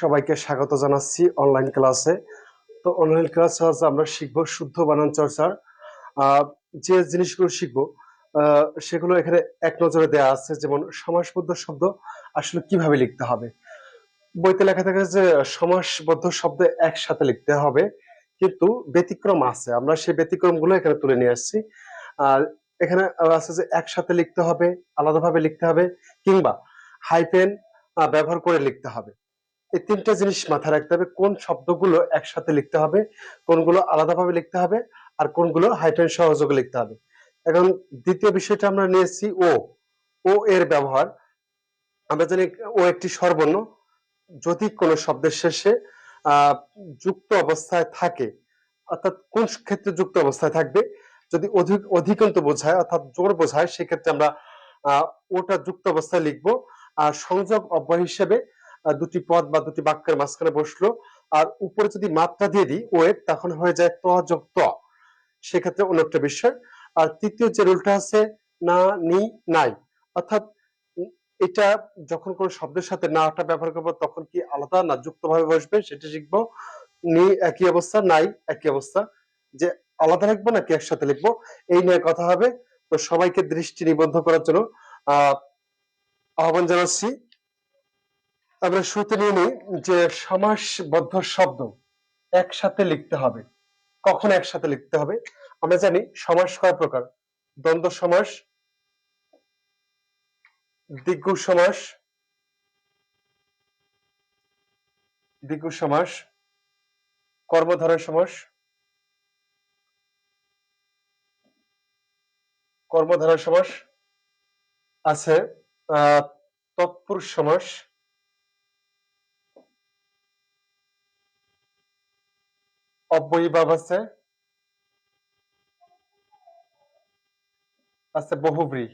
সবাইকে স্বাগত জানাচ্ছি অনলাইন ক্লাসে তো অনলাইন ক্লাসে আজ আমরা শিখব শুদ্ধ বানান চর্চার। যে জিনিসগুলো শিখব সেগুলো এখানে এক নজরে দেওয়া আছে, যেমন সমাসবদ্ধ শব্দ আসলে কীভাবে লিখতে হবে। বইতে লেখা থাকে যে সমাসবদ্ধ শব্দ একসাথে লিখতে হবে, কিন্তু ব্যতিক্রম আছে। আমরা সেই ব্যতিক্রমগুলো এখানে তুলে নিয়ে আসছি। আর এখানে আছে যে একসাথে লিখতে হবে, আলাদাভাবে লিখতে হবে, কিংবা হাইপেন ব্যবহার করে লিখতে হবে। এই তিনটা জিনিস মাথায় রাখতে হবে। কোন শব্দগুলো একসাথে লিখতে হবে, কোনগুলো আলাদাভাবে লিখতে হবে, আর কোনগুলো হাইফেন সহযোগে লিখতে হবে। এখন দ্বিতীয় বিষয়টা আমরা নিয়েছি ও। ও এর ব্যবহার। আমরা জানি ও একটি সর্বর্ণ যদি কোনো শব্দের শেষে যুক্ত অবস্থায় থাকে, অর্থাৎ কোন ক্ষেত্রে যুক্ত অবস্থায় থাকবে, যদি অধিক, অধিকন্ত বোঝায়, অর্থাৎ জোর বোঝায়, সেক্ষেত্রে আমরা ওটা যুক্ত অবস্থায় লিখব। আর সংযোগ অব্যয় হিসেবে দুটি পদ বা দুটি বাক্যের মাঝখানে বসল। আর উপরে যদি মাত্রা দিয়ে দিই, ওয়েট, তখন হয়ে যায় ত যোগ ত। সেক্ষেত্রে অন্য একটা বিষয়। আর তৃতীয় যে রুলটা আছে, না, নি, নাই, অর্থাৎ এটা যখন কোন শব্দের সাথে নাটা ব্যবহার করব, তখন কি আলাদা না যুক্ত ভাবে বসবে? সেটা শিখব। নি, একই অবস্থা, নাই, একই অবস্থা। যে আলাদা লিখব নাকি একসাথে লিখব, এই নিয়ে কথা হবে। তো সবাইকে দৃষ্টি নিবদ্ধ করার জন্য, আহ, আহ্বান জানাচ্ছি। আমরা শুরুতে নিয়ে নিই যে সমাসবদ্ধ শব্দ একসাথে লিখতে হবে। কখন একসাথে লিখতে হবে? আমরা জানি সমাস কয় প্রকার? দ্বন্দ্ব সমাস দ্বিগু সমাস দ্বিগু সমাস কর্মধারয় সমাস কর্মধারয় সমাস, আছে তৎপুরুষ সমাস অব্যয়ী ভাব আছে? আছে বহুব্রী।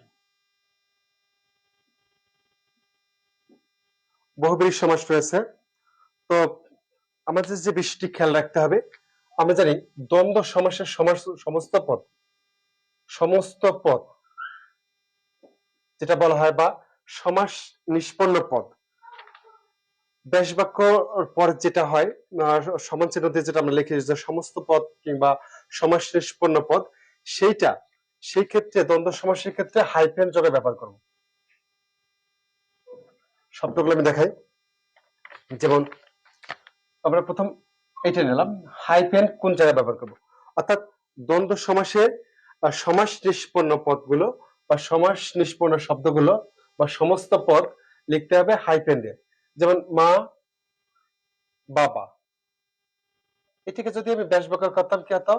বহুব্রী সমাস রয়েছে। তো আমাদের যে বিষয়টি খেয়াল রাখতে হবে, আমরা জানি দ্বন্দ্ব সমাসের সমাস, সমস্ত পদ সমস্ত পদ, যেটা বলা হয় বা সমাস নিষ্পন্ন পদ। ব্যাস বাক্য পর যেটা হয় সমান চিহ্ন দিয়ে যেটা আমরা লিখি যে সমস্ত পদ কিংবা সমাস নিষ্পন্ন পদ, সেইটা, সেই ক্ষেত্রে দ্বন্দ্ব সমাসের ক্ষেত্রে হাইফেন যোগে ব্যবহার করব। শব্দগুলো আমি দেখাই। যেমন আমরা প্রথম এটা নিলাম হাইফেন কোন জায়গায় ব্যবহার করব? অর্থাৎ দ্বন্দ্ব সমাসে সমাস নিষ্পন্ন পদগুলো বা সমাস নিষ্পন্ন শব্দগুলো বা সমস্ত পদ লিখতে হবে হাইফেন দিয়ে। যেমন মা, বাবা। এটিকে যদি আমি ব্যাস বাক্য করতাম, কি হতো?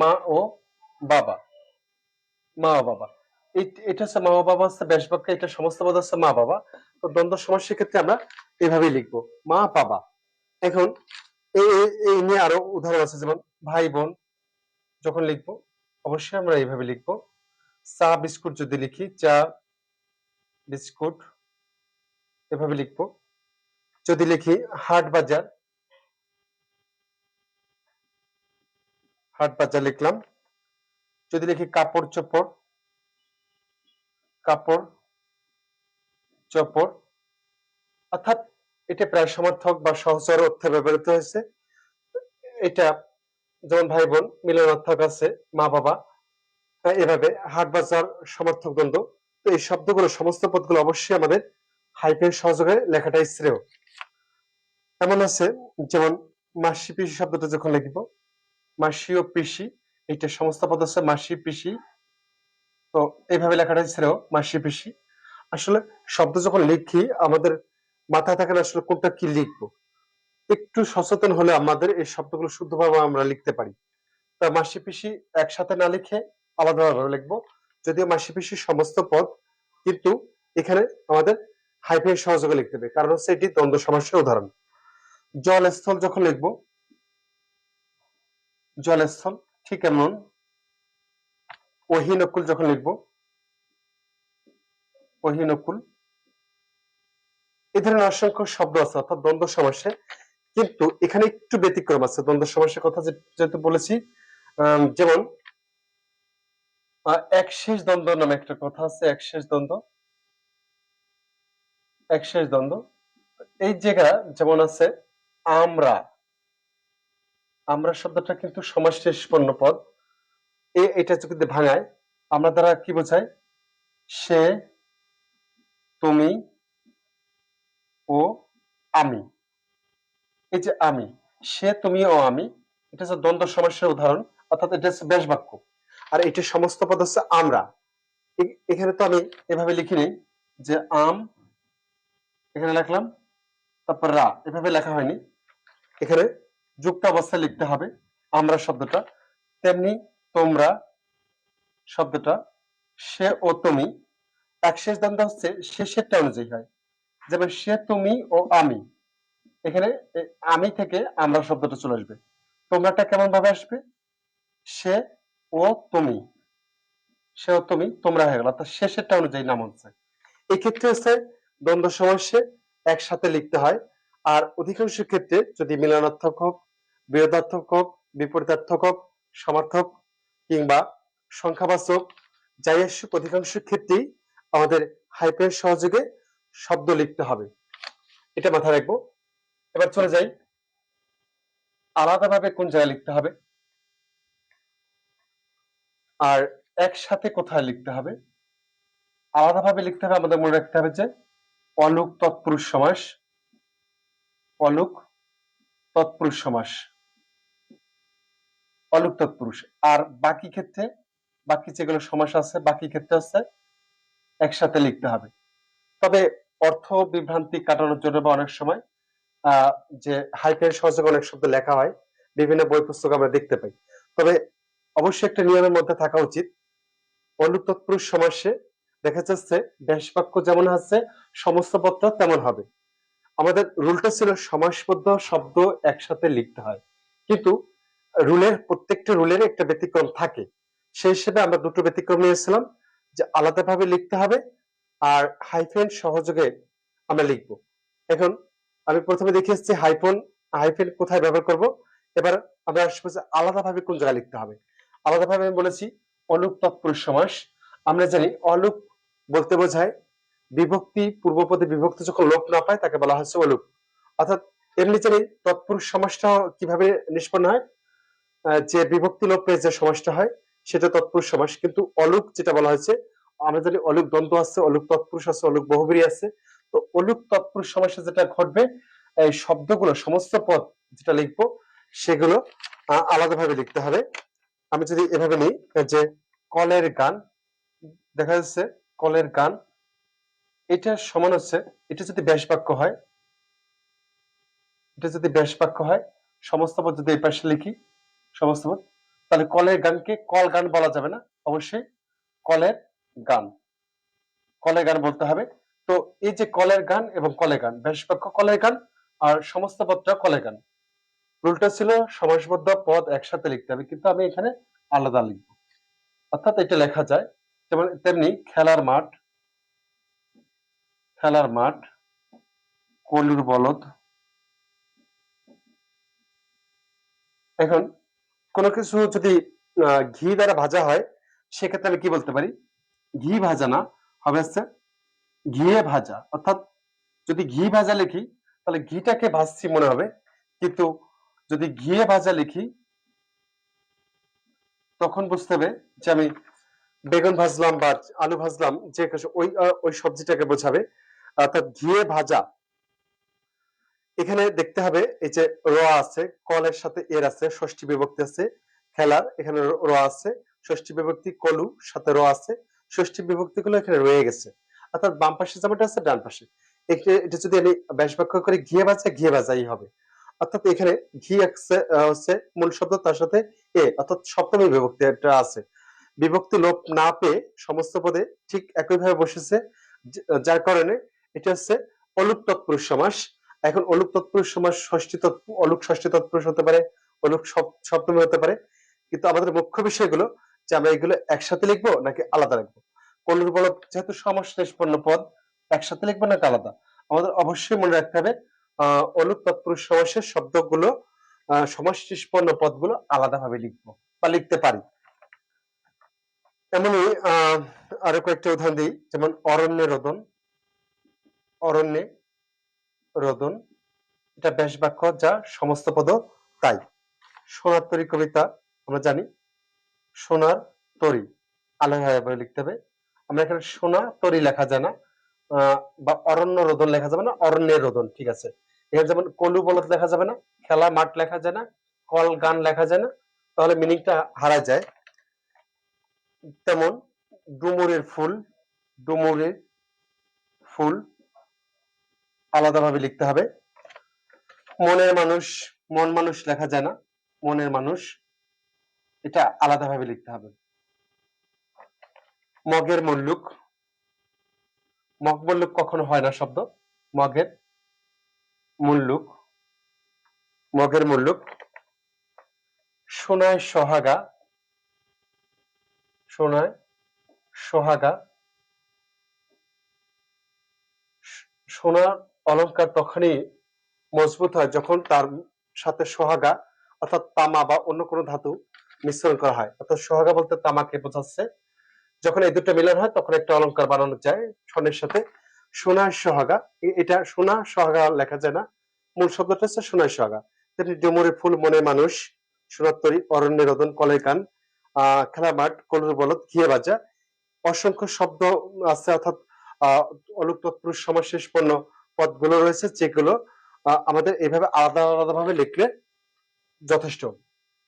মা ও বাবা। মা ও বাবা। এটা হচ্ছে মা ও বাবা হচ্ছে ব্যাস বাক্য এটা সমস্ত পদ হচ্ছে মা বাবা। তো দ্বন্দ্ব সমাসের ক্ষেত্রে আমরা এইভাবেই লিখব। মা, বাবা। এখন এই নিয়ে আরও উদাহরণ আছে, যেমন ভাই, বোন। যখন লিখব, অবশ্যই আমরা এইভাবে লিখব। চা, বিস্কুট যদি লিখি, চা, বিস্কুট, এভাবে লিখব। যদি লিখি হাট বাজার হাট বাজার লিখলাম। যদি লিখি, কাপড় চোপড়। কাপড় চোপড়। অর্থাৎ এটা প্রায় সমর্থক বা সহচর অর্থে ব্যবহৃত হয়েছে। এটা যেমন ভাই বোন মিলনার্থক আছে মা বাবা এভাবে হাট বাজার সমর্থক দ্বন্দ্ব। তো এই শব্দগুলো, সমস্ত পদগুলো অবশ্যই আমাদের হাইফেন সহযোগে লেখাটাই শ্রেয়। এমন আছে, যেমন মাসি পিসি শব্দটা যখন লিখব, মাসি ও পিসি এটা সমস্ত পদ আছে, মাসি পিসি। তো এইভাবে লেখাটা শ্রেয় মাসি পিসি। আসলে শব্দ যখন লিখি, আমাদের মাথায় থাকে না আসলে কোনটা কি লিখব। একটু সচেতন হলে আমাদের এই শব্দগুলো শুদ্ধভাবে আমরা লিখতে পারি। তা মাসি পিসি একসাথে না লিখে আলাদাভাবে লিখব। যদিও মাসি পিসি সমস্ত পদ কিন্তু এখানে আমাদের হাইফেন সহযোগে লিখতে হবে। কারণ হচ্ছে এটি দ্বন্দ্ব সমাসের উদাহরণ। জলস্থল যখন লিখব জলস্থল ঠিক এমন অহিনকুল যখন লিখব অহিনকুল এই ধরনের অসংখ্য শব্দ আছে অর্থাৎ দ্বন্দ্ব সমাসে কিন্তু এখানে একটু ব্যতিক্রম আছে। দ্বন্দ্ব সমাসের কথা যেহেতু বলেছি যেমন আহ, একশেষ দ্বন্দ্ব নামে একটা কথা আছে এক শেষ দ্বন্দ্ব। এক শেষ দ্বন্দ্ব। এই জায়গা যেমন আছে আমরা আমরা শব্দটা কিন্তু সমাস নিষ্পন্ন পদ এটা যদি ভাঙায়। আমরা দ্বারা কি বোঝায় সে, তুমি, ও, আমি। এই যে আমি, সে, তুমি ও আমি, এটা হচ্ছে দ্বন্দ্ব সমাসের উদাহরণ, অর্থাৎ এটা হচ্ছে বেশ বাক্য আর এটির সমস্ত পদ হচ্ছে আমরা। এখানে তো আমি এভাবে লিখিনি যে আম, এখানে লিখলাম, তারপর রা, এভাবে লেখা হয়নি। এখানে যুক্ত অবস্থায় লিখতে হবে আমরা শব্দটা। তেমনি তোমরা শব্দটা সে ও তুমি, এক শেষ দ্বন্দ্ব হচ্ছে শেষেরটা অনুযায়ী হয়। যেমন সে, তুমি ও আমি। এখানে আমি থেকে আমরা শব্দটা চলে আসবে। তোমরাটা কেমন ভাবে আসবে? সে ও তুমি। সে ও তুমি, তোমরা হয়ে গেল। অর্থাৎ শেষেরটা অনুযায়ী নাম হচ্ছে। এই ক্ষেত্রে হচ্ছে দ্বন্দ্ব সমাসে একসাথে লিখতে হয়। আর অধিকাংশ ক্ষেত্রে যদি মিলনার্থক হোক, বিরোধার্থক হোক, বিপরীতার্থক হোক, সমার্থক কিংবা সংখ্যাবাচক যাই আসুক অধিকাংশ ক্ষেত্রেই আমাদের হাইপের সহযোগে শব্দ লিখতে হবে। এটা মাথায় রাখব। এবার চলে যাই। আলাদাভাবে কোন জায়গায় লিখতে হবে? আর একসাথে কোথায় লিখতে হবে? আলাদাভাবে লিখতে হবে আমাদের মনে রাখতে হবে যে, অলুক তৎপুরুষ সমাস অলুক তৎপুরুষ সমাস। অলুক তৎপুরুষ। আর বাকি ক্ষেত্রে, বাকি যেগুলো সমাস আছে, বাকি ক্ষেত্রে আছে একসাথে লিখতে হবে। তবে অর্থ বিভ্রান্তি কাটানোর জন্য বা অনেক সময় যে হাইফের সহযোগে অনেক শব্দ লেখা হয়, বিভিন্ন বই পুস্তক আমরা দেখতে পাই। তবে অবশ্যই একটা নিয়মের মধ্যে থাকা উচিত। অলুক তৎপুরুষ সমাসে দেখা যাচ্ছে ব্যাস বাক্য যেমন আছে সমস্ত পত্র তেমন হবে। আমাদের রুলটা ছিল সমাসবদ্ধ শব্দ একসাথে লিখতে হয়। কিন্তু রুলের প্রত্যেকটা রুলের একটা ব্যতিক্রম থাকে। সেই হিসেবে আমরা দুটো ব্যতিক্রম নিয়েছিলাম, যে আলাদাভাবে লিখতে হবে আর হাইফেন সহযোগে আমরা লিখব। এখন আমি প্রথমে দেখে এসেছি হাইফোন হাইফেন কোথায় ব্যবহার করব? এবার আমরা আসব যে আলাদাভাবে কোন জায়গায় লিখতে হবে। আলাদাভাবে আমি বলেছি অলুক তৎপুরুষ সমাস। আমরা জানি অলুক বলতে বোঝায় বিভক্তি, পূর্বপদে বিভক্ত যখন লোপ না পায়, তাকে বলা হচ্ছে অলুক অর্থাৎ এমনি জানি তৎপুরুষ সমাসটা কীভাবে নিষ্পন্ন হয়? যে বিভক্তি লোপ পেয়ে যে সমাসটা হয়, সেটা তৎপুরুষ সমাস কিন্তু অলুক যেটা বলা হয়েছে, আমরা জানি অলুক দ্বন্দ্ব আছে, অলুক তৎপুরুষ আছে, অলুক বহুবরী আছে। তো অলুক তৎপুরুষ সমাসে যেটা ঘটবে, এই শব্দগুলো, সমস্ত পদ যেটা লিখব, সেগুলো আলাদাভাবে লিখতে হবে। আমি যদি এভাবে নিই, যে কলের গান, দেখা যাচ্ছে কলের গান এটা সমান হচ্ছে, এটা যদি ব্যাস বাক্য হয়, এটা যদি ব্যাস বাক্য হয়, সমস্ত পদ যদি এই পাশে লিখি, সমস্ত পদ, তাহলে কলের গানকে কল গান বলা যাবে না, অবশ্যই কলের গান। কলের গান বলতে হবে। তো এই যে কলের গান এবং কলের গান ব্যাস বাক্য কলের গান আর সমস্ত পদটা কলের গান। রুলটা ছিল সমাসবদ্ধ পদ একসাথে লিখতে হবে, কিন্তু আমি এখানে আলাদা লিখব। অর্থাৎ এটা লেখা যায়, যেমন তেমনি খেলার মাঠ খেলার মাঠ, কলুর বলদ। এখন কোনো কিছু যদি ঘি দ্বারা ভাজা হয়, সেক্ষেত্রে আমি কি বলতে পারি? ঘি ভাজা না, হবে হচ্ছে ঘিয়ে ভাজা। অর্থাৎ যদি ঘি ভাজা লিখি, তাহলে ঘিটাকে ভাজছি মনে হবে। কিন্তু যদি ঘিয়ে ভাজা লিখি, তখন বুঝতে হবে যে আমি বেগুন ভাজলাম বা আলু ভাজলাম, যে ওই ওই সবজিটাকে বোঝাবে। অর্থাৎ ঘিয়ে ভাজা। এখানে দেখতে হবে এই যে র আছে, কলের সাথে এর আছে, ষষ্ঠী বিভক্তি আছে, খেলার এখানে র আছে, ষষ্ঠী বিভক্তি কলু, সাথে র আছে, ষষ্ঠী বিভক্তি গুলো এখানে রয়ে গেছে। অর্থাৎ বাম পাশে যেমনটা আছে, ডান পাশে। এটা যদি আমি ব্যাস বাক্য করে, ঘিয়ে ভাজা, ঘিয়ে ভাজাই হবে। অর্থাৎ এখানে ঘি আছে হচ্ছে মূল শব্দ, তার সাথে এ, অর্থাৎ সপ্তমী বিভক্তি একটা আছে। বিভক্তি লোপ না পেয়ে সমস্ত পদে ঠিক একইভাবে বসেছে যার কারণে এটা হচ্ছে অলুক তৎপুরুষ সমাস। এখন অলুক তৎপুরুষ সমাস ষষ্ঠী তৎ অলুক ষষ্ঠী তৎপুরুষ হতে পারে, অলুক সপ্তমী হতে পারে। কিন্তু আমাদের মুখ্য বিষয়গুলো যে আমরা এগুলো একসাথে লিখব নাকি আলাদা লিখব? কলুর বল যেহেতু নিষ্পন্ন পদ, একসাথে লিখব নাকি আলাদা? আমাদের অবশ্যই মনে রাখতে হবে, আহ, অলুক তৎপুরুষ সমাসের শব্দগুলো, আহ, সমাস নিষ্পন্ন পদগুলো আলাদাভাবে লিখব বা লিখতে পারি। এমনই, আহ, আরও কয়েকটা উদাহরণ দিই, যেমন অরণ্যে রোদন। অরণ্যে, রোদন, এটা ব্যাস বাক্য যা সমস্ত পদ তাই। সোনার তরী কবিতা আমরা জানি, সোনার তরী আলাদাভাবে লিখতে হবে। আমরা এখানে সোনা তরী লেখা যায় না বা অরণ্য রোদন লেখা যাবে না, অরণ্যের রোদন, ঠিক আছে। এখানে যেমন কলু বলদ লেখা যাবে না, খেলা মাঠ লেখা যায় না, কল গান লেখা যায় না, তাহলে মিনিংটা হারা যায়। তেমন ডুমুরের ফুল ডুমুরের ফুল আলাদাভাবে লিখতে হবে। মনের মানুষ, মন মানুষ লেখা যায় না। মনের মানুষ, এটা আলাদাভাবে লিখতে হবে। মগের মল্লুক। মগ মল্লুক কখনো হয় না শব্দ। মগের মুল্লুক। মগের মুল্লুক। সোনায় সোহাগা। সোনায় সোহাগা। সোনার অলংকার তখনই মজবুত হয় যখন তার সাথে সোহাগা, অর্থাৎ তামা বা অন্য কোনো ধাতু মিশ্রণ করা হয়। অর্থাৎ সোহাগা বলতে তামাকে বোঝাচ্ছে। যখন এই দুটো মিলন হয়, তখন একটা অলংকার বানানো যায় স্বর্ণের সাথে। সোনার সোহাগা এটা সোনা সোহাগা লেখা যায় না। মূল শব্দটা হচ্ছে সোনার সোহাগা। ডুমুরে ফুল মনে মানুষ সোনার তরী অরণ্যের রোদন, কলের কান আহ খেলা মাঠ, কলুর বলদ, ঘিয়ে বাজা। অসংখ্য শব্দ আছে, অর্থাৎ আহ অলুক তৎপুরুষ সমাজ শেষপন্ন পদগুলো রয়েছে, যেগুলো আমাদের এইভাবে আলাদা আলাদা ভাবে লিখলে যথেষ্ট।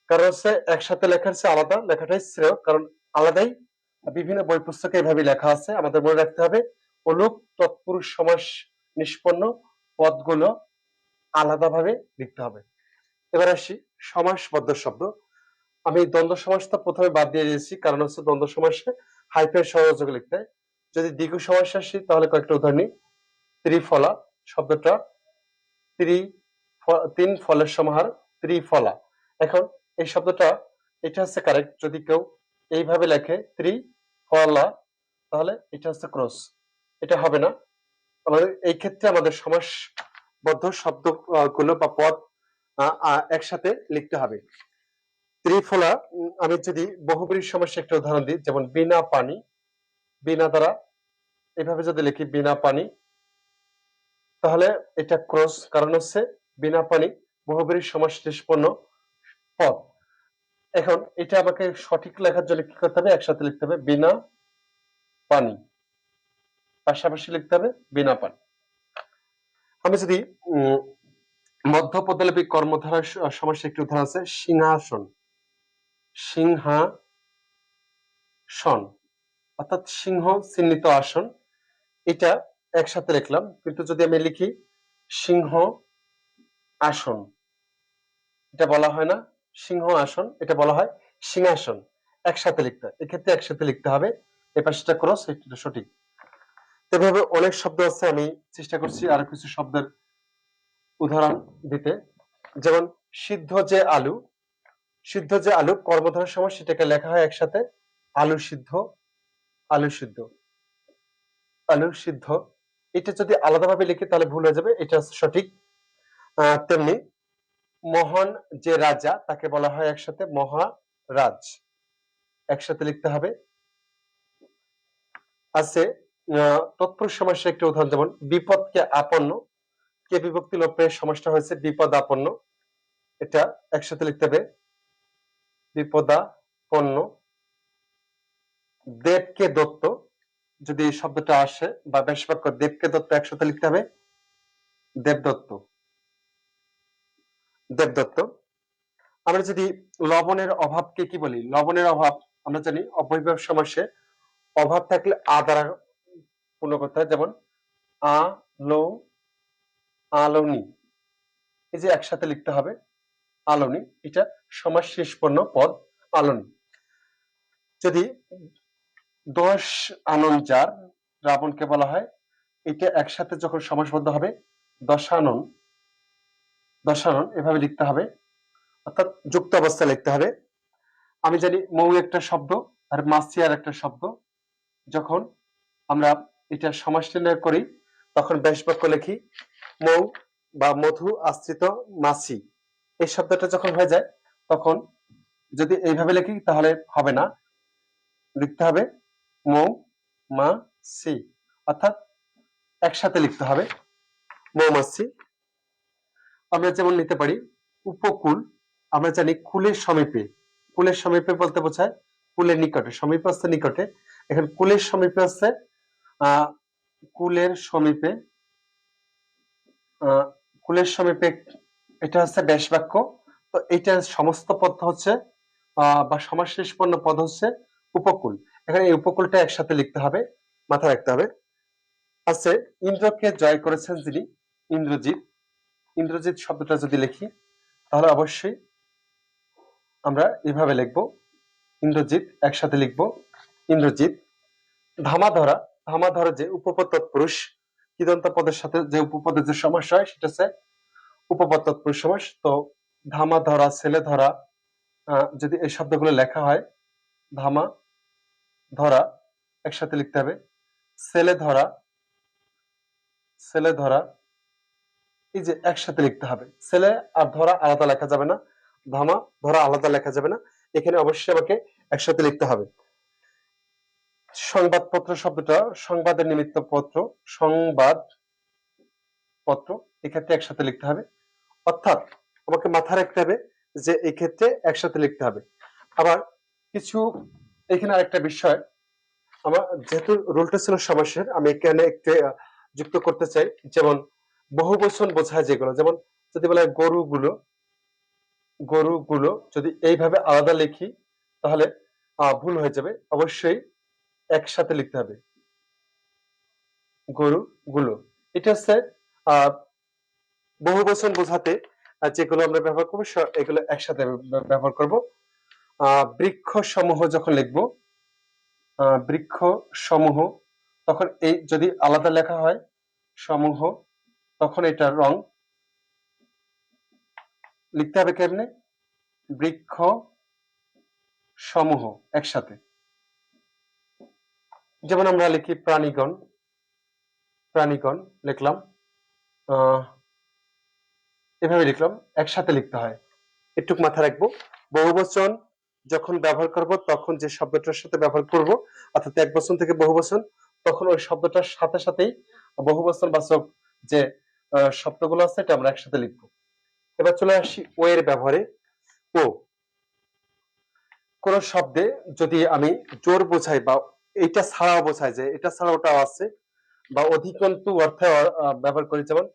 কারণ হচ্ছে একসাথে লেখার চেয়ে আলাদা, লেখাটাই শ্রেয়, কারণ আলাদাই বিভিন্ন বই পুস্তকে এভাবে লেখা আছে। আমাদের মনে রাখতে হবে অলুক তৎপুরুষ সমাস নিষ্পন্ন পদগুলো আলাদাভাবে লিখতে হবে। এবার আসি সমাসবদ্ধ শব্দ। আমি দ্বন্দ্ব সমাসটা প্রথমে বাদ দিয়ে দিয়েছি, কারণ হচ্ছে দ্বন্দ্ব সমাসে হাইফের সহযোগে লিখতে। হয় যদি দ্বিগু সমাস আসি, তাহলে কয়েকটা উদাহরণ নিই। ত্রিফলা শব্দটা ত্রি তিন ফলের সমাহার ত্রিফলা। এখন এই শব্দটা, এটা হচ্ছে কারেক্ট যদি কেউ এইভাবে লেখে ত্রি ফলা তাহলে এটা হচ্ছে ক্রস এটা হবে না। আমাদের, এই ক্ষেত্রে আমাদের সমাসবদ্ধ শব্দগুলো বা পদ একসাথে লিখতে হবে। ত্রিফলা আমি যদি বহুব্রী সমস্যা একটা উদাহরণ দিই, যেমন বিনা পানি, বিনা দ্বারা, এভাবে যদি লিখি বিনা পানি তাহলে এটা ক্রস কারণ হচ্ছে বিনা পানি বহুব্রী সমাস নিষ্পন্ন পদ। এখন এটা আমাকে সঠিক লেখার জন্য কি করতে হবে? একসাথে লিখতে হবে বিনা পানি। পাশাপাশি লিখতে হবে বিনা পানি। আমি যদি উম, মধ্য পদলিপি কর্মধারার স- সমস্যা একটি উদাহরণ আছে সিংহাসন। সিংহাসন। অর্থাৎ সিংহ চিহ্নিত আসন। এটা একসাথে লিখলাম, কিন্তু যদি আমি লিখি, সিংহ আসন। এটা বলা হয় না, সিংহ আসন, এটা বলা হয় সিংহাসন। একসাথে লিখতে এক্ষেত্রে একসাথে লিখতে হবে। এ পাশটা ক্রস এটা সঠিক। এভাবে অনেক শব্দ আছে, আমি চেষ্টা করছি আরও কিছু শব্দের উদাহরণ দিতে। যেমন, সিদ্ধ যে আলু, সিদ্ধ যে আলু কর্মধারের সময় সেটাকে লেখা হয় একসাথে, আলু সিদ্ধ আলু সিদ্ধ। আলু সিদ্ধ। এটা যদি আলাদাভাবে লিখি তাহলে ভুল হয়ে যাবে, এটা সঠিক। তেমনি মহান যে রাজা, তাকে বলা হয় একসাথে মহারাজ। একসাথে লিখতে হবে। আছে তৎপুরুষ সমাসের একটা উদাহরণ, যেমন বিপদকে আপন্ন, কে বিভক্তি লোপের সমাসটা হয়েছে বিপদ আপন্ন এটা একসাথে লিখতে হবে। বিপদাপন্ন দেবকে দত্ত যদি এই শব্দটা আসে, বা বেশ বাক্য দেবকে দত্ত একসাথে লিখতে হবে। দেবদত্ত। দেবদত্ত। আমরা যদি লবণের অভাবকে কি বলি? লবণের অভাব, আমরা জানি অবৈভাব সমাসে অভাব থাকলে আ দ্বারা পূর্ণ করতে হয়। যেমন, আ, লো, আলোনি। এই যে একসাথে লিখতে হবে, আলোনি। এটা সমাস শেষপন্ন পদ, আলোনি। যদি দশ আনন যার, রাবণকে বলা হয়, এটা একসাথে যখন সমাসবদ্ধ হবে দশানন দশানন এভাবে লিখতে হবে, অর্থাৎ যুক্ত অবস্থায় লিখতে হবে। আমি জানি মৌ একটা শব্দ আর মাসি আর একটা শব্দ। যখন আমরা এটা সমাস নির্ণয় করি, তখন বেশ বাক্য লিখি, মৌ বা মধু আশ্রিত মাসি। এই শব্দটা যখন হয়ে যায়, তখন যদি এইভাবে লিখি, তাহলে হবে না। লিখতে হবে মৌ, মা, সি। অর্থাৎ একসাথে লিখতে হবে। মৌমাছি আমরা যেমন নিতে পারি উপকূল, আমরা জানি কুলের সমীপে। কুলের সমীপে বলতে বোঝায় কুলের নিকটে সমীপে হচ্ছে নিকটে। এখন কুলের সমীপে আহ কুলের সমীপে কুলের সমীপে এটা হচ্ছে ব্যাস বাক্য তো সমস্ত পদ হচ্ছে বা সমাসশেষপন্ন পদ হচ্ছে উপকূল। এখানে এই উপকূলটা একসাথে লিখতে হবে, মাথায় রাখতে হবে। আছে, ইন্দ্রকে জয় করেছেন যিনি, ইন্দ্রজিৎ। ইন্দ্রজিৎ শব্দটা যদি লিখি, তাহলে অবশ্যই আমরা এভাবে লিখব, ইন্দ্রজিৎ একসাথে লিখব, ইন্দ্রজিৎ। ধামাধরা ধামাধরা যে উপপদ তৎপুরুষ কিদন্ত পদের সাথে যে উপপদের যে সমাস হয়, সেটা হচ্ছে উপপদ তৎপুরুষ সমাস। তো ধামা ধরা ছেলে ধরা যদি এই শব্দগুলো লেখা হয়, ধামা ধরা একসাথে লিখতে হবে। ছেলে ধরা ছেলে ধরা, এই যে একসাথে লিখতে হবে। ছেলে আর ধরা আলাদা লেখা যাবে না, ধামা ধরা আলাদা লেখা যাবে না। এখানে অবশ্যই আমাকে একসাথে লিখতে হবে। সংবাদপত্র শব্দটা সংবাদের নিমিত্ত পত্র, সংবাদ পত্র, এক্ষেত্রে একসাথে লিখতে হবে। অর্থাৎ আমাকে মাথায় রাখতে হবে যে এক্ষেত্রে একসাথে লিখতে হবে। আবার কিছু এখানে আরেকটা বিষয়। আমার যেহেতু রুলটা ছিল সমাসের, আমি এখানে একটু যুক্ত করতে চাই। যেমন, বহু বচন বোঝায় যেগুলো। যেমন, যদি বলা গরুগুলো গরুগুলো যদি এইভাবে আলাদা লিখি, তাহলে ভুল হয়ে যাবে। অবশ্যই একসাথে লিখতে হবে। গরু গুলো এটা হচ্ছে, আহ, বহু বচন বোঝাতে যেগুলো আমরা ব্যবহার করব এগুলো একসাথে ব্যবহার করব। বৃক্ষ সমূহ যখন লিখব বৃক্ষ সমূহ তখন এই যদি আলাদা লেখা হয়, সমূহ, তখন এটার রং। লিখতে হবে কেমনে? বৃক্ষ সমূহ একসাথে। যেমন আমরা লিখি প্রাণীগণ প্রাণীগণ লিখলাম এভাবে লিখলাম, একসাথে লিখতে হয়। একটু মাথায় রাখব। বহুবচন যখন ব্যবহার করব, তখন যে শব্দটার সাথে ব্যবহার করব, অর্থাৎ এক বছর থেকে বহু বছর তখন ওই শব্দটার সাথে সাথেই বহু বচন বাচক যে শব্দগুলো আছে, এটা আমরা একসাথে লিখব। এবার চলে আসি ও এর ব্যবহারে। ও। কোন শব্দে যদি আমি জোর বোঝাই বা এটা ছাড়াও বোঝাই যে, এটা ছাড়া ওটাও আছে, বা অধিকন্তু অর্থে ব্যবহার করি, যেমন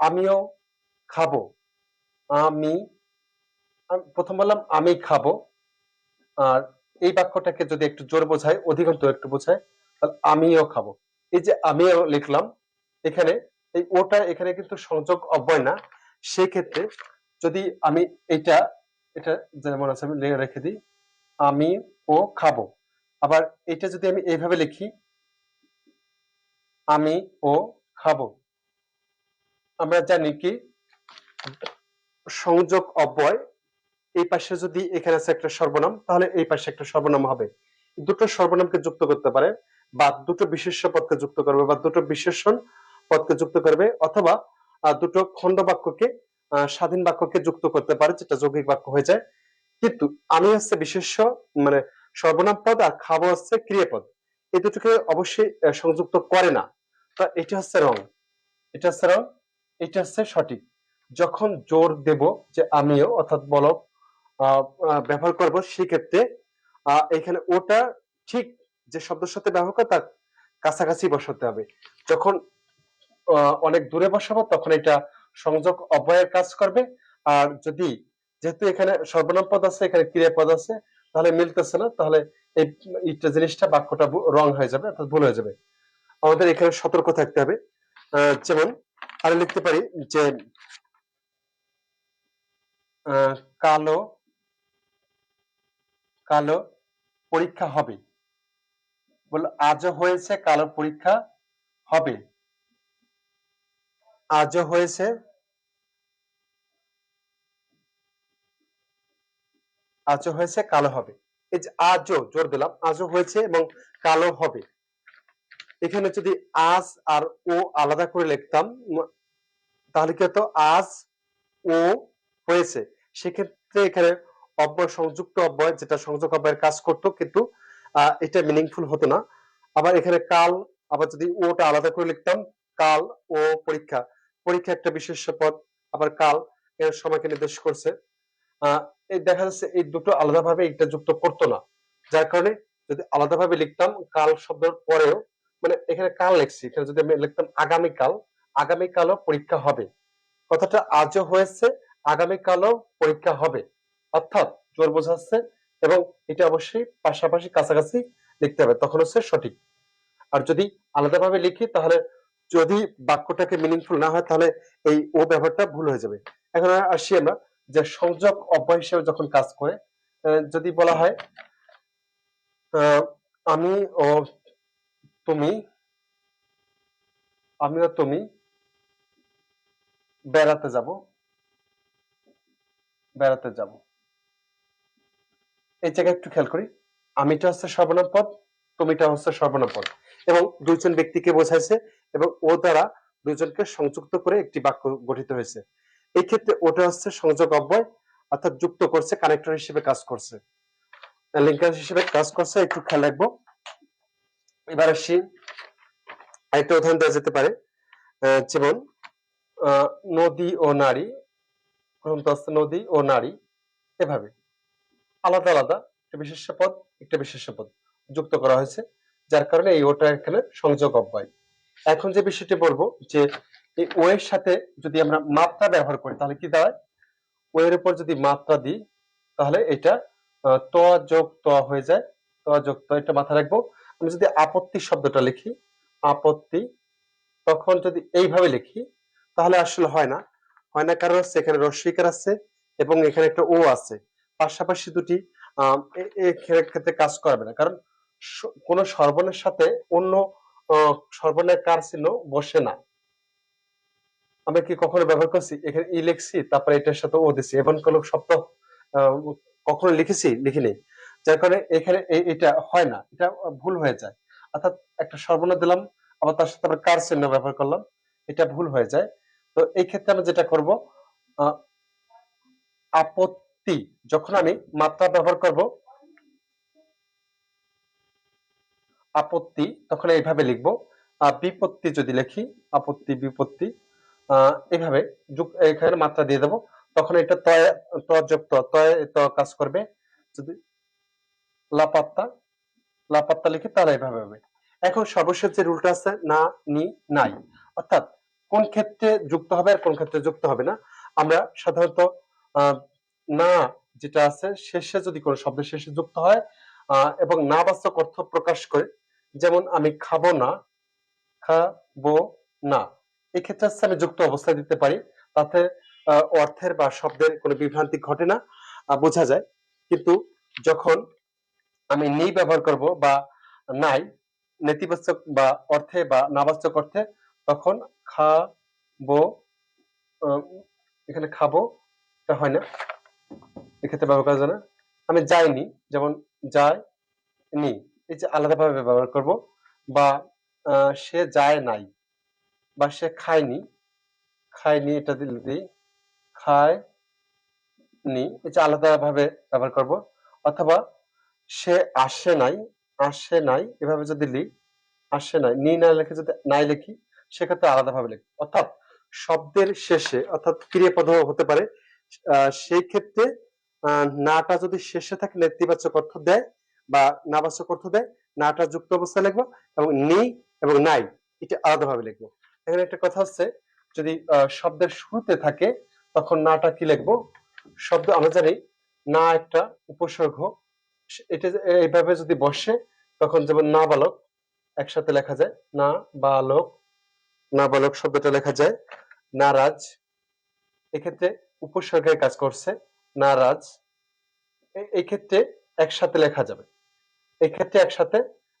আমিও খাব আমি প্রথম বললাম আমি খাব আর এই বাক্যটাকে যদি একটু জোর বোঝায়, অধিকন্তু একটু বোঝায়, তাহলে আমিও খাব। এই যে আমিও লিখলাম, এখানে এই ওটা এখানে কিন্তু সংযোগ অব্যয় না। সেক্ষেত্রে যদি আমি এটা এটা যেমন আছে আমি রেখে দিই আমি ও খাব। আবার এটা যদি আমি এইভাবে লিখি আমি ও খাব। আমরা জানি কি, সংযোগ অব্যয় এই পাশে যদি এখানে আছে একটা সর্বনাম তাহলে এই পাশে একটা সর্বনাম হবে। দুটো সর্বনামকে যুক্ত করতে পারে বা দুটো বিশেষ্য পদকে যুক্ত করবে বা দুটো বিশেষণ পদকে যুক্ত করবে অথবা দুটো খণ্ড বাক্যকে স্বাধীন বাক্যকে যুক্ত করতে পারে যেটা যৌগিক বাক্য হয়ে যায়। কিন্তু আমি হচ্ছে বিশেষ্য মানে সর্বনাম পদ আর খাব হচ্ছে ক্রিয়াপদ। এই দুটোকে অবশ্যই সংযুক্ত করে না। তা এটা হচ্ছে রং। এটা হচ্ছে রং এটা হচ্ছে সঠিক। যখন জোর দেব যে আমিও অর্থাৎ আহ, ব্যবহার করব সেক্ষেত্রে এখানে ওটা ঠিক যে শব্দের সাথে ব্যবহার করে, তার কাছাকাছি বসাতে হবে। যখন অনেক দূরে বসাবো, তখন এটা সংযোগ অব্যয়ের কাজ করবে। আর যদি যেহেতু এখানে সর্বনাম পদ আছে, এখানে ক্রিয়াপদ আছে, তাহলে মিলতেছে না, তাহলে এই জিনিসটা বাক্যটা রং হয়ে যাবে, অর্থাৎ ভুল হয়ে যাবে। আমাদের এখানে সতর্ক থাকতে হবে। যেমন আর লিখতে পারি যে কালো কালো পরীক্ষা হবে। বলল আজও হয়েছে কালো পরীক্ষা হবে। আজও হয়েছে। আজও হয়েছে কালো হবে। এই যে আজও, জোর দিলাম, আজও হয়েছে এবং কালো হবে। এখানে যদি আজ আর ও আলাদা করে লিখতাম, তাহলে কি হতো? আজ ও হয়েছে। সেক্ষেত্রে এখানে অব্যয় সংযুক্ত অব্যয় যেটা সংযোগ অব্যয়ের কাজ করতো, কিন্তু এটা মিনিংফুল হতো না। আবার এখানে কাল, আবার যদি ওটা আলাদা করে লিখতাম, কাল ও পরীক্ষা। পরীক্ষা একটা বিশেষ্য পদ, আবার কাল এর সময়কে নির্দেশ করছে। এই দেখা যাচ্ছে এই দুটো আলাদাভাবে এটা যুক্ত করতো না। যার কারণে যদি আলাদাভাবে লিখতাম কাল শব্দের পরেও মানে এখানে কাল লিখছি, এখানে যদি আমি লিখতাম আগামীকাল, আগামীকালও পরীক্ষা হবে। কথাটা আজও হয়েছে, আগামীকালও পরীক্ষা হবে। অর্থাৎ জোর বোঝাচ্ছে এবং এটা অবশ্যই পাশাপাশি কাছাকাছি লিখতে হবে, তখন হচ্ছে সঠিক। আর যদি আলাদাভাবে লিখি, তাহলে যদি বাক্যটাকে মিনিংফুল না হয়, তাহলে এই ও ব্যবহারটা ভুল হয়ে যাবে। এখন আসি আমরা যে সংযোগ অব্যয় হিসেবে যখন কাজ করে যদি বলা হয় আমি ও তুমি, আমি ও তুমি বেড়াতে যাব বেড়াতে যাব। এই জায়গায় একটু খেয়াল করি। আমিটা হচ্ছে সর্বনাম পদ তুমিটা হচ্ছে সর্বনাম পদ এবং দুইজন ব্যক্তিকে বোঝাইছে এবং ও দ্বারা দুইজনকে সংযুক্ত করে একটি বাক্য গঠিত হয়েছে। এই ক্ষেত্রে ওটা হচ্ছে সংযোগ অব্যয়, অর্থাৎ যুক্ত করছে কানেক্টর হিসেবে কাজ করছে। লিঙ্কার হিসেবে কাজ করছে, একটু খেয়াল রাখব। এবার আসি, আরেকটা উদাহরণ দেওয়া যেতে পারে। যেমন নদী ও নারী গ্রন্থ নদী ও নারী, এভাবে। আলাদা আলাদা, একটা বিশেষ্য পদ, একটা বিশেষ্য পদ যুক্ত করা হয়েছে, যার কারণে এই ওটা এখানে সংযোগ অব্যয়। এখন যে বিষয়টি বলব, যে এই ও এর সাথে যদি আমরা মাত্রা ব্যবহার করি, তাহলে কি দাঁড়ায়? ও এর উপর যদি মাত্রা দিই, তাহলে এটা ত যোগ ত হয়ে যায়। ত যোগ ত এটা মাথায় রাখব। আমি যদি আপত্তি শব্দটা লিখি, আপত্তি, তখন যদি এইভাবে লিখি, তাহলে আসলে হয় না। হয় না কারণ হচ্ছে এখানে রস্বীকার আছে এবং এখানে একটা ও আছে। পাশাপাশি দুটি ক্ষেত্রে কাজ করবে না। কারণ কোন সর্বনের সাথে অন্য সর্বনের কার চিহ্ন বসে না। আমরা কি কখনো ব্যবহার করছি? এখানে ই লিখছি তারপরে এটার সাথে ও দিছি। এবং কোন শব্দ কখনো লিখেছি লিখিনি। যার কারণে এখানে এটা হয় না। এটা ভুল হয়ে যায়। অর্থাৎ একটা সর্বনাম দিলাম আবার তার সাথে আবার কার চিহ্ন ব্যবহার করলাম এটা ভুল হয়ে যায়। তো এই ক্ষেত্রে আমরা যেটা করব আহ, আপত্তি যখন আমি মাত্রা ব্যবহার করব আপত্তি তখন এইভাবে লিখব বিপত্তি যদি লিখি আপত্তি বিপত্তি আহ, এইভাবে এখানে মাত্রা দিয়ে দেবো তখন এটা তয় তযুক্ত তয় কাজ করবে যদি লাপাত্তা লাপাত্তা লিখি তাহলে এইভাবে হবে। এখন সর্বশেষ যে রুলটা আছে না নি নাই অর্থাৎ কোন ক্ষেত্রে যুক্ত হবে আর কোন ক্ষেত্রে যুক্ত হবে না আমরা সাধারণত না যেটা আছে, শেষে যদি কোনো শব্দের শেষে যুক্ত হয় এবং না বাস্তব অর্থ প্রকাশ করে, যেমন আমি খাব না খাব না। এই ক্ষেত্রে হচ্ছে আমি যুক্ত অবস্থায় দিতে পারি, তাতে অর্থের বা শব্দের কোনো বিভ্রান্তি ঘটে না বোঝা যায়। কিন্তু যখন আমি নি ব্যবহার করব বা নাই, নেতিবাচক বা অর্থে বা নাবাচক অর্থে, তখন খাব এখানে খাব হয় না। এক্ষেত্রে ব্যবহার করা যায় না। আমি যাইনি, যেমন যাই নি এই যে আলাদাভাবে ব্যবহার করব, বা সে যায় নাই, বা সে খায়নি খায়নি এটা দিলে দিই খায় নি এই যে আলাদাভাবে ব্যবহার করব, অথবা সে আসে নাই আসে নাই, এভাবে যদি লিখ, আসে নাই নি না লিখে যদি নাই লিখি, সেক্ষেত্রে আলাদাভাবে লিখি অর্থাৎ শব্দের শেষে, অর্থাৎ ক্রিয়াপদ হতে পারে সেই ক্ষেত্রে নাটা যদি শেষে থাকে, নেতিবাচক অর্থ দেয় বা নাবাচক অর্থ দেয়, নাটা যুক্ত অবস্থায় লিখব এবং নি এবং নাই, এটা আলাদাভাবে লিখব। এখানে একটা কথা হচ্ছে যদি শব্দের শুরুতে থাকে, তখন নাটা কি লিখব? শব্দ আমরা জানি, না একটা উপসর্গ এটা এইভাবে যদি বসে, তখন যেমন না বালক একসাথে লেখা যায়, না বালক না বালক শব্দটা লেখা যায়, নারাজ, এক্ষেত্রে উপসর্গের কাজ করছে, নারাজ এই ক্ষেত্রে একসাথে লেখা যাবে। এই ক্ষেত্রে একসাথে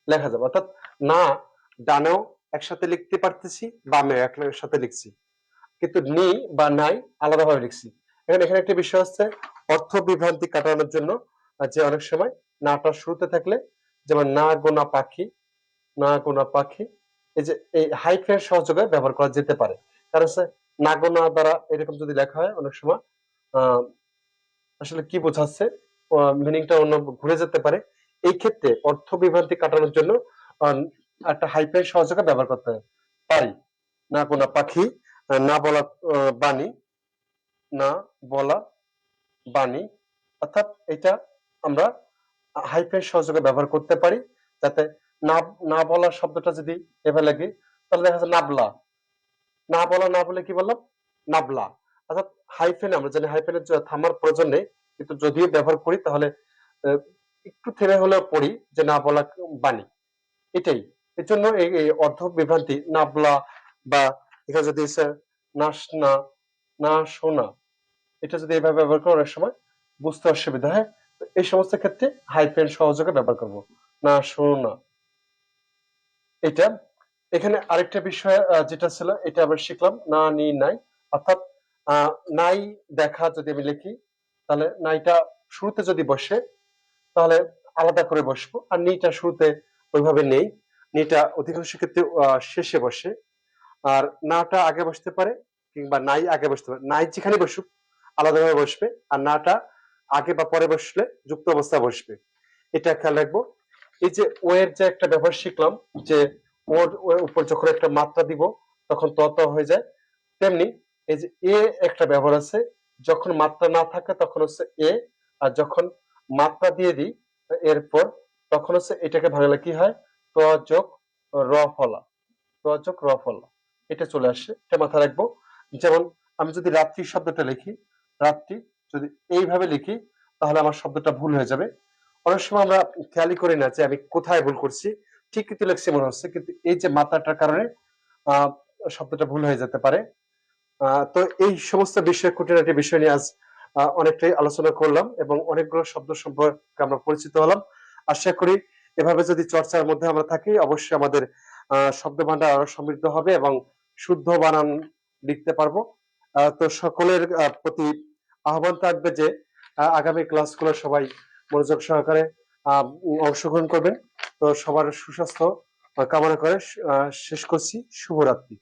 লেখা যাবে। অর্থাৎ না ডানেও একসাথে লিখতে পারতেছি বামেও একসাথে লিখছি। কিন্তু নি বা নাই আলাদাভাবে লিখছি। এখানে এখানে একটা বিষয় হচ্ছে অর্থ বিভ্রান্তি কাটানোর জন্য যে অনেক সময় নাটা শুরুতে থাকলে যেমন না গোনা পাখি, না গোনা পাখি, এই যে, এই হাইফের সহযোগে ব্যবহার করা যেতে পারে। কারণ হচ্ছে না গোনা দ্বারা এরকম যদি লেখা হয় অনেক সময় আসলে কি বোঝাচ্ছে? মিনিংটা অন্য ঘুরে যেতে পারে। এই ক্ষেত্রে অর্থ বিভ্রান্তি কাটানোর জন্য একটা হাইফের সহযোগে ব্যবহার করতে পারি। না গোনা পাখি, না বলা বাণী, না বলা বাণী, অর্থাৎ এটা আমরা হাইফেন সহযোগে ব্যবহার করতে পারি। যাতে না না বলা শব্দটা যদি এভাবে লাগে, তাহলে দেখা যাচ্ছে নাবলা। না বলা, না বলে কি বললাম? নাবলা। অর্থাৎ হাইফেন আমরা জানি হাইফেনের থামার প্রয়োজন নেই। কিন্তু যদিও ব্যবহার করি, তাহলে একটু থেমে হলেও পড়ি যে না বলা বাণী। এটাই। এর জন্য এই অর্ধ বিভ্রান্তি নাবলা বা এখানে যদি নাস না না শোনা এটা যদি এভাবে ব্যবহার করি অনেক সময়, বুঝতে অসুবিধা, হয়? তো এই সমস্ত ক্ষেত্রে হাইফেন সহযোগে ব্যবহার করব। না শোনা এটা এখানে আরেকটা বিষয় যেটা ছিল, এটা আবার শিখলাম। না, নি, নাই। অর্থাৎ নাই দেখা যদি আমি লিখি, তাহলে নাইটা শুরুতে যদি বসে, তাহলে আলাদা করে বসবো। আর নিটা শুরুতে ওইভাবে নেই। নিটা অধিকাংশ ক্ষেত্রে শেষে বসে। আর নাটা আগে বসতে পারে কিংবা নাই আগে বসতে পারে। নাই যেখানে বসুক, আলাদাভাবে বসবে। আর নাটা আগে বা পরে বসলে যুক্ত অবস্থায় বসবে। এটা খেয়াল রাখব। এই যে ও এর যে একটা ব্যবহার শিখলাম, যে ওর উপর যখন একটা মাত্রা দিব, তখন ত ত হয়ে যায়। তেমনি এই যে এ একটা ব্যবহার আছে, যখন মাত্রা না থাকে তখন হচ্ছে এ, আর যখন মাত্রা দিয়ে দিই এরপর তখন হচ্ছে এটাকে ভাঙলে কি হয়? ত যোগ র ফলা ত যোগ র ফলা এটা চলে আসে। এটা মাথায় রাখব। যেমন আমি যদি রাত্রি শব্দটা লিখি, রাত্রি যদি এইভাবে লিখি, তাহলে আমার শব্দটা ভুল হয়ে যাবে। অনেক সময় আমরা খেয়ালই করি না যে আমি কোথায় ভুল করছি। ঠিক কিন্তু মনে হচ্ছে, কিন্তু এই যে মাত্রাটার কারণে শব্দটা ভুল হয়ে যেতে পারে। তো এই সমস্ত বিষয়, খুঁটিনাটি বিষয় নিয়ে আজ অনেকটাই আলোচনা করলাম এবং অনেকগুলো শব্দ সম্পর্কে আমরা পরিচিত হলাম। আশা করি এভাবে যদি চর্চার মধ্যে আমরা থাকি, অবশ্যই আমাদের শব্দ ভান্ডার আরও সমৃদ্ধ হবে এবং শুদ্ধ বানান লিখতে পারব। তো সকলের প্রতি আহ্বান থাকবে যে আগামী ক্লাসগুলো সবাই মনোযোগ সহকারে অংশগ্রহণ করবেন। তো সবার সুস্বাস্থ্য কামনা করে শেষ করছি। শুভরাত্রি।